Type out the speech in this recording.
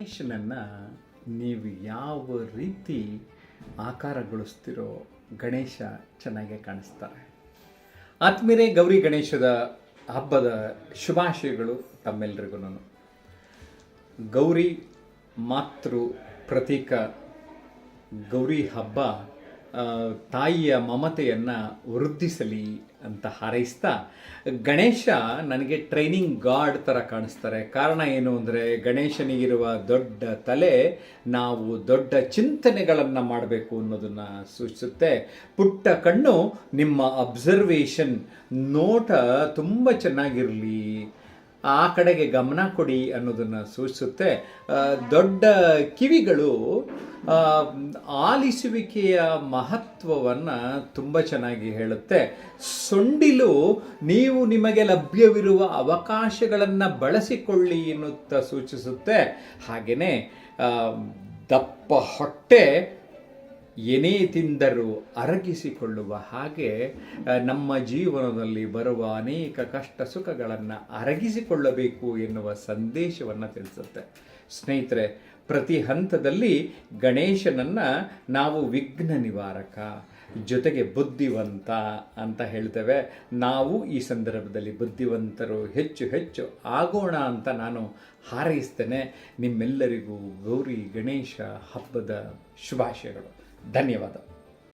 ಗಣೇಶನನ್ನು ನೀವು ಯಾವ ರೀತಿ ಆಕಾರಗೊಳಿಸ್ತಿರೋ ಗಣೇಶ ಚೆನ್ನಾಗೆ ಕಾಣಿಸ್ತಾರೆ. ಆತ್ಮೀರೇ ಗೌರಿ ಗಣೇಶದ ಹಬ್ಬದ ಶುಭಾಶಯಗಳು ತಮ್ಮೆಲ್ಲರಿಗೂ ಗೌರಿ ಮಾತೃ ಪ್ರತೀಕ ಗೌರಿ ಹಬ್ಬ ತಾಯಿಯ ಮಮತೆಯನ್ನು ವೃದ್ಧಿಸಲಿ ಅಂತ ಹಾರೈಸ್ತಾ, ಗಣೇಶ ನನಗೆ ಟ್ರೈನಿಂಗ್ ಗಾರ್ಡ್ ಥರ ಕಾಣಿಸ್ತಾರೆ. ಕಾರಣ ಏನು ಅಂದರೆ, ಗಣೇಶನಿಗಿರುವ ದೊಡ್ಡ ತಲೆ ನಾವು ದೊಡ್ಡ ಚಿಂತನೆಗಳನ್ನು ಮಾಡಬೇಕು ಅನ್ನೋದನ್ನು ಸೂಚಿಸುತ್ತೆ. ಪುಟ್ಟ ಕಣ್ಣು ನಿಮ್ಮ ಅಬ್ಸರ್ವೇಷನ್ ನೋಟ ತುಂಬ ಚೆನ್ನಾಗಿರಲಿ ಆ ಕಡೆಗೆ ಗಮನ ಕೊಡಿ ಅನ್ನೋದನ್ನು ಸೂಚಿಸುತ್ತೆ. ದೊಡ್ಡ ಕಿವಿಗಳು ಆಲಿಸುವಿಕೆಯ ಮಹತ್ವವನ್ನು ತುಂಬ ಚೆನ್ನಾಗಿ ಹೇಳುತ್ತೆ. ಸೊಂಡಿಲು ನೀವು ನಿಮಗೆ ಲಭ್ಯವಿರುವ ಅವಕಾಶಗಳನ್ನು ಬಳಸಿಕೊಳ್ಳಿ ಎನ್ನುತ್ತ ಸೂಚಿಸುತ್ತೆ. ಹಾಗೆಯೇ ದಪ್ಪ ಹೊಟ್ಟೆ ಏನೇ ತಿಂದರೂ ಅರಗಿಸಿಕೊಳ್ಳುವ ಹಾಗೆ ನಮ್ಮ ಜೀವನದಲ್ಲಿ ಬರುವ ಅನೇಕ ಕಷ್ಟ ಸುಖಗಳನ್ನು ಅರಗಿಸಿಕೊಳ್ಳಬೇಕು ಎನ್ನುವ ಸಂದೇಶವನ್ನು ತಿಳಿಸುತ್ತೆ. ಸ್ನೇಹಿತರೆ, ಪ್ರತಿ ಹಂತದಲ್ಲಿ ಗಣೇಶನನ್ನು ನಾವು ವಿಘ್ನ ನಿವಾರಕ, ಜೊತೆಗೆ ಬುದ್ಧಿವಂತ ಅಂತ ಹೇಳ್ತೇವೆ. ನಾವು ಈ ಸಂದರ್ಭದಲ್ಲಿ ಬುದ್ಧಿವಂತರು ಹೆಚ್ಚು ಹೆಚ್ಚು ಆಗೋಣ ಅಂತ ನಾನು ಹಾರೈಸ್ತೇನೆ. ನಿಮ್ಮೆಲ್ಲರಿಗೂ ಗೌರಿ ಗಣೇಶ ಹಬ್ಬದ ಶುಭಾಶಯಗಳು. ಧನ್ಯವಾದ.